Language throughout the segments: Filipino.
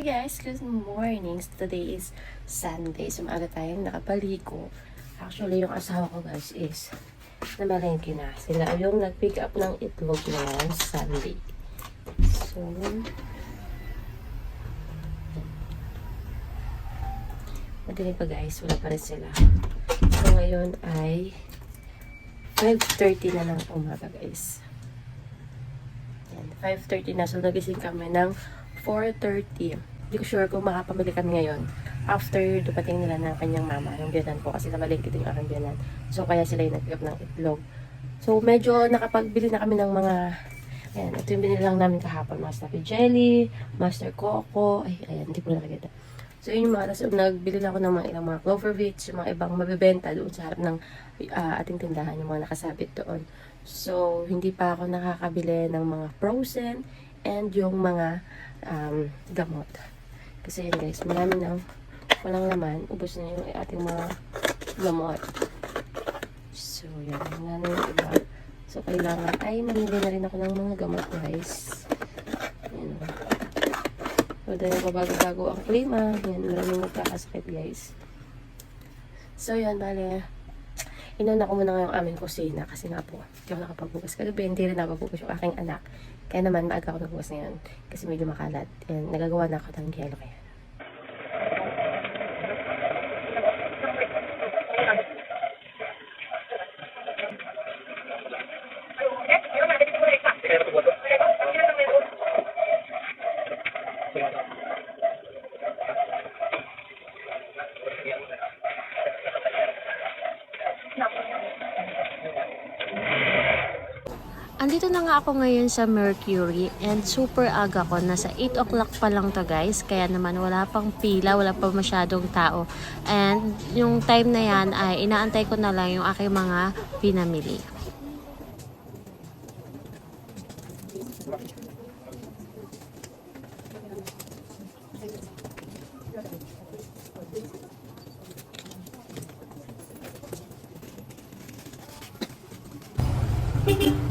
Hey guys, good morning. Today is Sunday. So, maaga tayong nakapaligo. Actually, yung asawa ko guys is namalengke na. Sila yung nag-pick up ng itlog ngayon Sunday. So, madilim pa guys. Wala pa rin sila. So, ngayon ay 5.30 na ng umaga guys. Yan, 5.30 na. So, nagising kami ng 4.30. Hindi ko sure kung makapamili kami ngayon. After dupating nila ng kanyang mama, yung biyanan ko, kasi namalingkit yung aking biyanan. So, kaya sila yung nag ng itlog. So, medyo nakapagbili na kami ng mga, ayan, ito yung binili lang namin kahapon. Snappy Jelly, Master Coco, ay, ayan, hindi ko na nakikita. So, yun yung mga, tapos nagbili na ako ng mga ilang mga clover yung mga ibang mabibenta doon sa harap ng ah, ating tindahan, yung mga nakasabit doon. So, hindi pa ako nakakabili ng mga frozen and yung mga um, gamot. Kasi yun guys, marami nang walang laman. Ubus na yung ating mga gamot. So, yan. Wala na yung iba. So, kailangan ay mamili na rin ako ng mga gamot guys. Yan. So, dahil mabago-bago ang klima. Yan, maraming magkakasakit guys. So, yan, bale. Inuna ko muna ngayong aming kusina kasi nga po, hindi ako nakapagbukas kagabi, hindi rin nakapagbukas yung aking anak. Kaya naman, maaga ako nagbukas ngayon kasi medyo makalat. And nagagawa na ako ng yelo kaya. Andito na nga ako ngayon sa Mercury and super aga ko. Nasa 8 o'clock pa lang to guys. Kaya naman wala pang pila, wala pa masyadong tao. And yung time na yan ay inaantay ko na lang yung aking mga pinamili.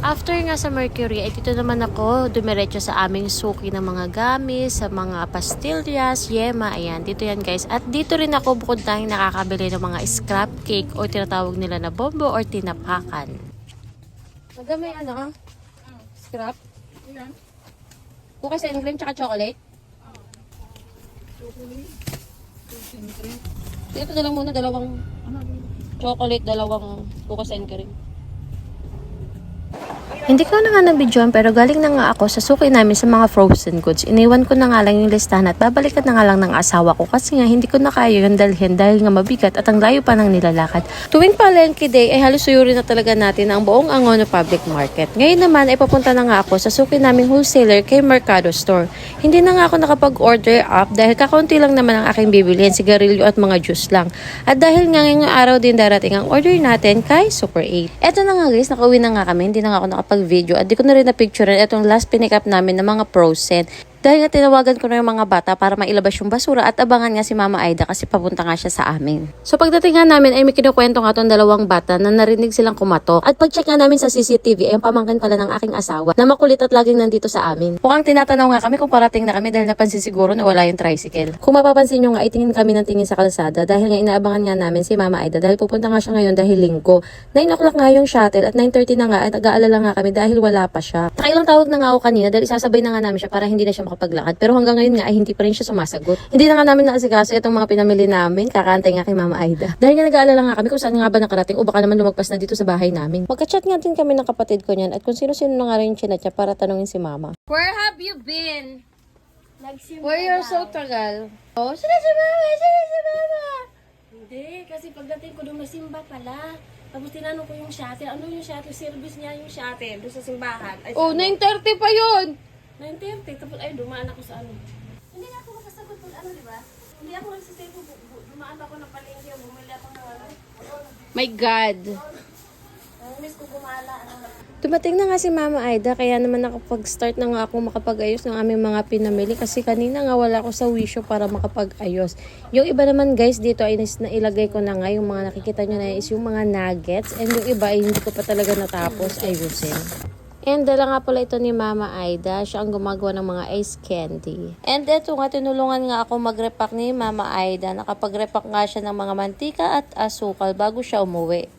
After nga sa Mercury, ay dito naman ako dumiretso sa aming suki ng mga gamis, sa mga pastillas, yema, ayan, dito yan guys. At dito rin ako bukod tayong nakakabili ng mga scrap cake o tinatawag nila na bombo or tinapakan. Madami ano? Scrap? Kuka sa cream tsaka chocolate? Ito na lang muna, dalawang chocolate, dalawang kukas and cream. Hindi ko na nga nabidyoan pero galing na nga ako sa suki namin sa mga frozen goods. Iniwan ko na nga lang yung listahan at babalikan na nga lang ng asawa ko kasi nga hindi ko na kaya yung dalhin dahil nga mabigat at ang layo pa ng nilalakad. Tuwing palengke day ay halos suyurin na talaga natin ang buong Angono Public Market. Ngayon naman ay papunta na nga ako sa suki naming wholesaler kay Mercado Store. Hindi na nga ako nakapag-order up dahil kakaunti lang naman ang aking bibilihin, sigarilyo at mga juice lang. At dahil nga ngayong araw din darating ang order natin kay Super 8. Eto na nga guys, nakauwi na nga kami. Hindi na nga ako nakapag-video at di ko na rin na-picture itong last pinick up namin ng mga frozen. Dahil nga tinawagan ko na yung mga bata para mailabas yung basura at abangan nga si Mama Aida kasi papunta nga siya sa amin. So pagdating nga namin ay may kinukwento nga tong dalawang bata na narinig silang kumato. At pag-check nga namin sa CCTV ay ang pamangkin pala ng aking asawa na makulit at laging nandito sa amin. Mukhang tinatanaw nga kami kung parating na kami dahil napansin siguro na wala yung tricycle. Kung mapapansin nyo nga ay tingin kami ng tingin sa kalsada dahil nga inaabangan nga namin si Mama Aida dahil pupunta nga siya ngayon dahil linggo. 9 o'clock nga yung shuttle at 9.30 na nga at nag-aalala nga kami dahil wala pa siya. Nakailang tawag na nga ako kanina dahil isasabay na nga namin siya para hindi na siya makapaglakad. Pero hanggang ngayon nga ay hindi pa rin siya sumasagot. Hindi na nga namin naasikaso itong mga pinamili namin. Kakantay nga kay Mama Aida. Dahil nga nag-aalala nga kami kung saan nga ba nakarating o baka naman lumagpas na dito sa bahay namin. Magka-chat nga din kami ng kapatid ko niyan at kung sino-sino na nga rin yung chinat niya para tanungin si Mama. Where have you been? Nagsimba Where you're so tagal? Oh, sila si mama, sila si mama. Hindi, kasi pagdating ko doon may simba pala. Tapos tinanong ko yung shuttle. Ano yung shuttle? Service niya yung shuttle doon sa simbahan. Ay, Oh, 9.30 pa yun. 9.30. Tapos ay dumaan ako sa ano. Hindi nga ako makasagot kung ano, di ba? Hindi ako nagsisave. Dumaan ako ng palengke. Bumili ako ng ano. My God. Miss ko gumala. Ano. Dumating na nga si Mama Aida, kaya naman nakapag-start na nga ako makapag-ayos ng aming mga pinamili kasi kanina nga wala ako sa wisyo para makapag-ayos. Yung iba naman guys dito ay nailagay ko na nga yung mga nakikita nyo na is yung mga nuggets and yung iba ay hindi ko pa talaga natapos ayusin. And dala nga pala ito ni Mama Aida. Siya ang gumagawa ng mga ice candy. And eto nga, tinulungan nga ako mag-repack ni Mama Aida. Nakapag-repack nga siya ng mga mantika at asukal bago siya umuwi.